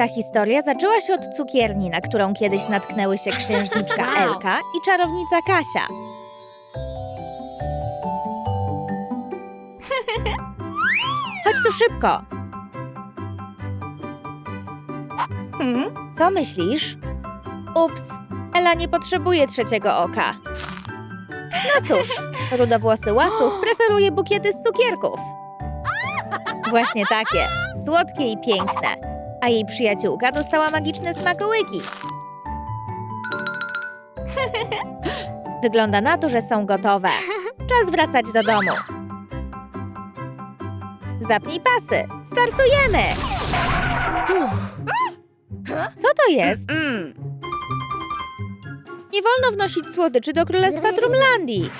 Ta historia zaczęła się od cukierni, na którą kiedyś natknęły się księżniczka Wow. Elka i czarownica Kasia. Chodź tu szybko. Hmm? Co myślisz? Ups, Ela nie potrzebuje trzeciego oka. No cóż, rudowłosy łasuch preferuje bukiety z cukierków. Właśnie takie, słodkie i piękne. A jej przyjaciółka dostała magiczne smakołyki. Wygląda na to, że są gotowe. Czas wracać do domu. Zapnij pasy. Startujemy! Co to jest? Nie wolno wnosić słodyczy do Królestwa Trumlandii.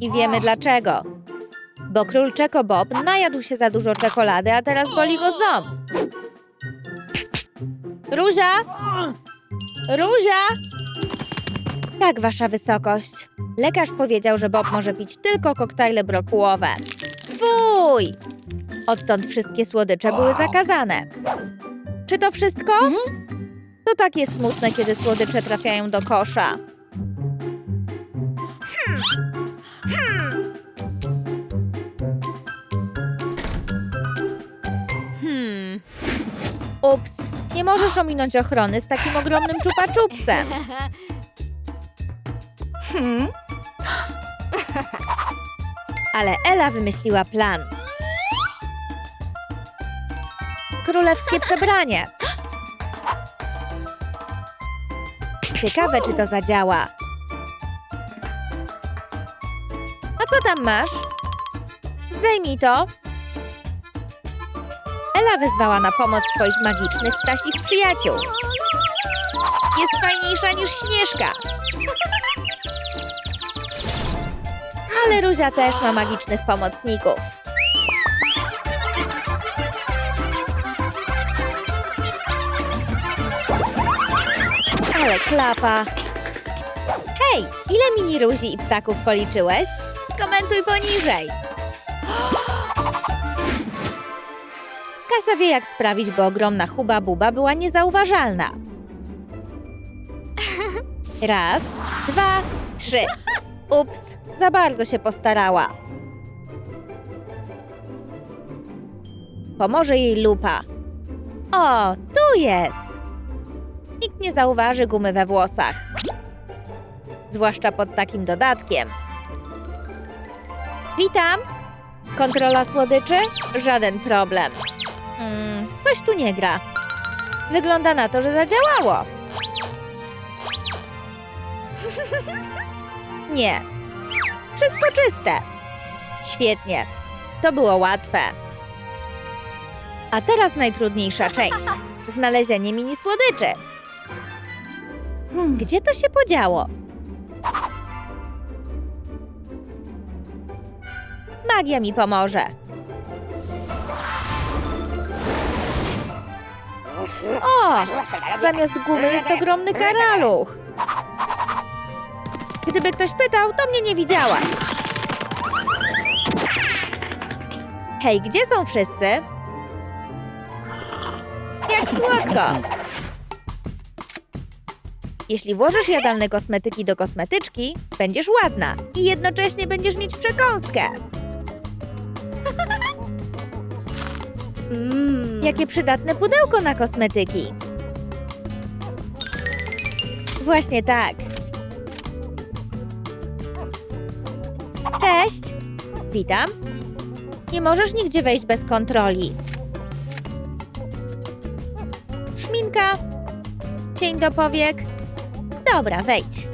I wiemy dlaczego. Bo król Czeko Bob najadł się za dużo czekolady, a teraz boli go ząb. Ruzia! Ruzia! Tak, wasza wysokość. Lekarz powiedział, że Bob może pić tylko koktajle brokułowe. Fuj! Odtąd wszystkie słodycze były zakazane. Czy to wszystko? To takie smutne, kiedy słodycze trafiają do kosza. Ups, nie możesz ominąć ochrony z takim ogromnym czupaczupsem. Hmm. Ale Ela wymyśliła plan. Królewskie przebranie. Ciekawe, czy to zadziała. A co tam masz? Zdejmij to. Ela wezwała na pomoc swoich magicznych ptasich przyjaciół. Jest fajniejsza niż Śnieżka. Ale Ruzia też ma magicznych pomocników. Ale klapa. Hej, ile mini Ruzi i ptaków policzyłeś? Skomentuj poniżej. Kasia wie, jak sprawić, by ogromna huba buba była niezauważalna. Raz, dwa, trzy. Ups, za bardzo się postarała. Pomoże jej lupa. O, tu jest! Nikt nie zauważy gumy we włosach. Zwłaszcza pod takim dodatkiem. Witam! Kontrola słodyczy? Żaden problem. Coś tu nie gra. Wygląda na to, że zadziałało. Nie. Wszystko czyste. Świetnie. To było łatwe. A teraz najtrudniejsza część. Znalezienie mini słodyczy. Hmm, gdzie to się podziało? Magia mi pomoże. O! Zamiast gumy jest ogromny karaluch. Gdyby ktoś pytał, to mnie nie widziałaś. Hej, gdzie są wszyscy? Jak słodko! Jeśli włożysz jadalne kosmetyki do kosmetyczki, będziesz ładna i jednocześnie będziesz mieć przekąskę. Mm. Jakie przydatne pudełko na kosmetyki. Właśnie tak. Cześć. Witam. Nie możesz nigdzie wejść bez kontroli. Szminka. Cień do powiek. Dobra, wejdź.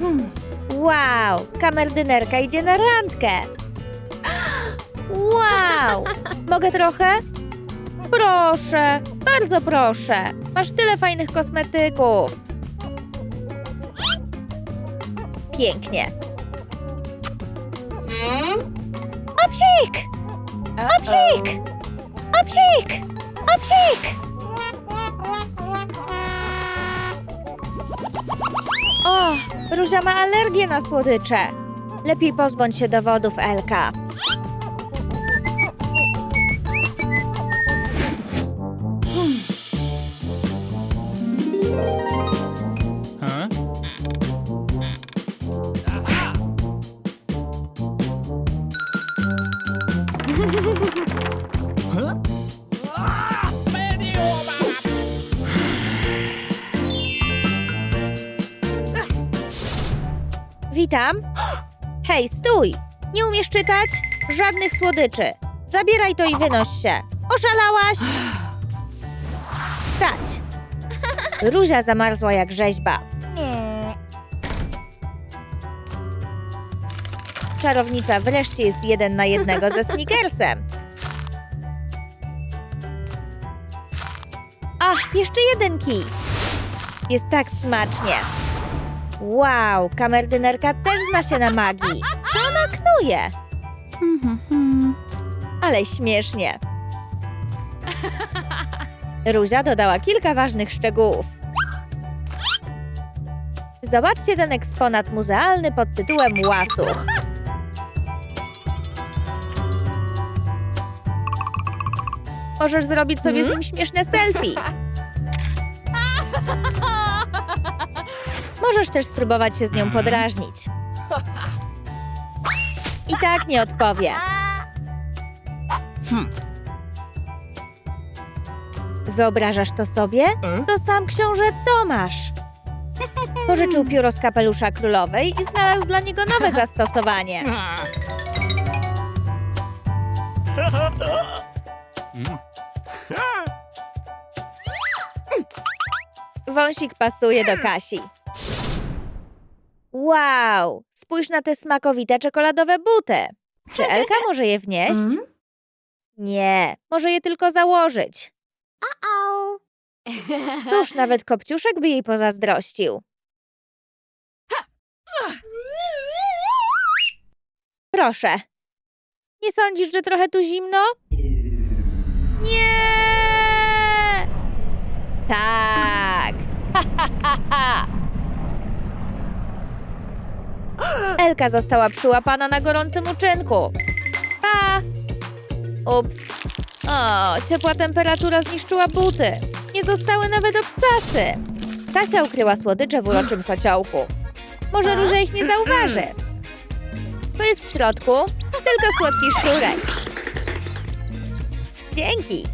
Hmm. Wow, kamerdynerka idzie na randkę. Wow! Mogę trochę? Proszę, bardzo proszę. Masz tyle fajnych kosmetyków. Pięknie. Opsik! Opsik! Opsik! Opsik! O, Róża ma alergię na słodycze. Lepiej pozbądź się dowodów, Elka. Witam. Hej, stój! Nie umiesz czytać? Żadnych słodyczy. Zabieraj to i wynoś się. Oszalałaś? Stać! Ruzia zamarzła jak rzeźba. Czarownica wreszcie jest jeden na jednego ze Snickersem. Ach, jeszcze jeden kij. Jest tak smacznie. Wow, kamerdynerka też zna się na magii. Co ona knuje? Ale śmiesznie. Ruzia dodała kilka ważnych szczegółów. Zobaczcie ten eksponat muzealny pod tytułem Łasuch. Możesz zrobić sobie z nim śmieszne selfie. Możesz też spróbować się z nią podrażnić. I tak nie odpowie. Wyobrażasz to sobie? To sam książę Tomasz. Pożyczył pióro z kapelusza królowej i znalazł dla niego nowe zastosowanie. Wąsik pasuje do Kasi. Wow! Spójrz na te smakowite czekoladowe buty. Czy Elka może je wnieść? Nie, może je tylko założyć. Cóż, nawet Kopciuszek by jej pozazdrościł. Proszę. Nie sądzisz, że trochę tu zimno? Nie! Tak! Ha, ha, ha, ha. Elka została przyłapana na gorącym uczynku. Pa! Ups. O, ciepła temperatura zniszczyła buty. Nie zostały nawet obcasy. Kasia ukryła słodycze w uroczym kociołku. Może Róża ich nie zauważy. Co jest w środku? Tylko słodki szczurek. Dzięki.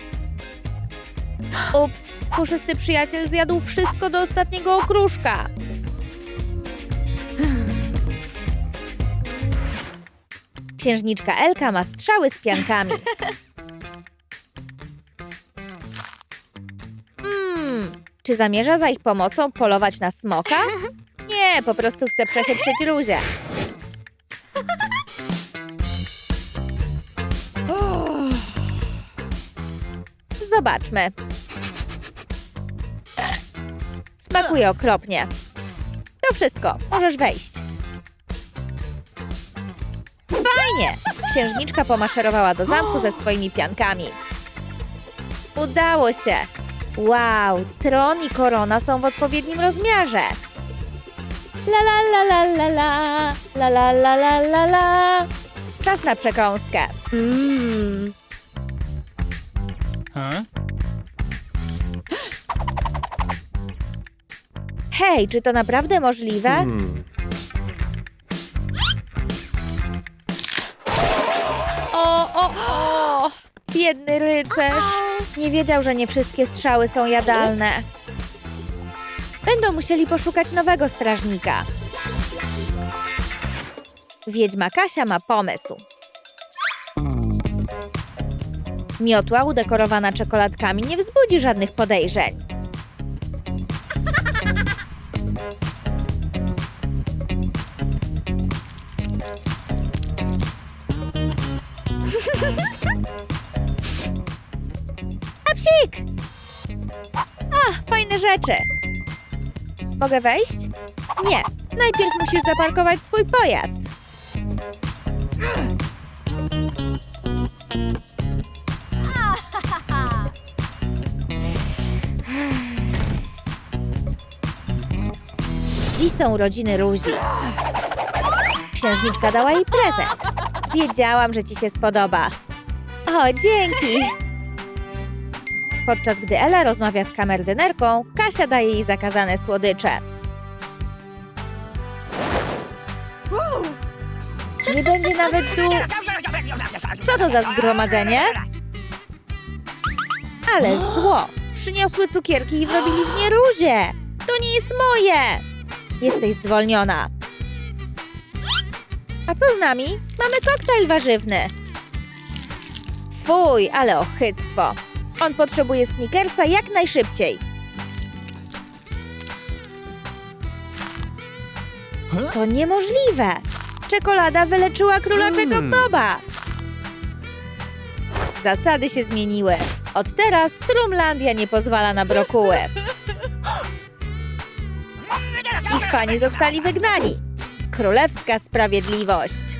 Ups, puszysty przyjaciel zjadł wszystko do ostatniego okruszka. Księżniczka Elka ma strzały z piankami. Mm, czy zamierza za ich pomocą polować na smoka? Nie, po prostu chce przechytrzyć Ruzię. Zobaczmy. Smakuje okropnie. To wszystko, możesz wejść. Fajnie! Księżniczka pomaszerowała do zamku ze swoimi piankami. Udało się! Wow, tron i korona są w odpowiednim rozmiarze. La la la la la la, la la la la la la. Czas na przekąskę. Mmm. Huh? Hej, czy to naprawdę możliwe? O, o, o! Biedny rycerz. Nie wiedział, że nie wszystkie strzały są jadalne. Będą musieli poszukać nowego strażnika. Wiedźma Kasia ma pomysł. Miotła udekorowana czekoladkami nie wzbudzi żadnych podejrzeń. Fajne rzeczy. Mogę wejść? Nie. Najpierw musisz zaparkować swój pojazd. Dziś są urodziny Ruzi. Księżniczka dała jej prezent. Wiedziałam, że ci się spodoba. O, dzięki! Podczas gdy Ela rozmawia z kamerdynerką, Kasia daje jej zakazane słodycze. Nie będzie nawet du... Co to za zgromadzenie? Ale zło! Przyniosły cukierki i wrobili w nie luzie! To nie jest moje! Jesteś zwolniona. A co z nami? Mamy koktajl warzywny. Fuj, ale ochyctwo. On potrzebuje snickersa jak najszybciej. To niemożliwe. Czekolada wyleczyła królaczego. Boba. Zasady się zmieniły. Od teraz Trumlandia nie pozwala na brokuły. Ich fani zostali wygnani. Królewska sprawiedliwość.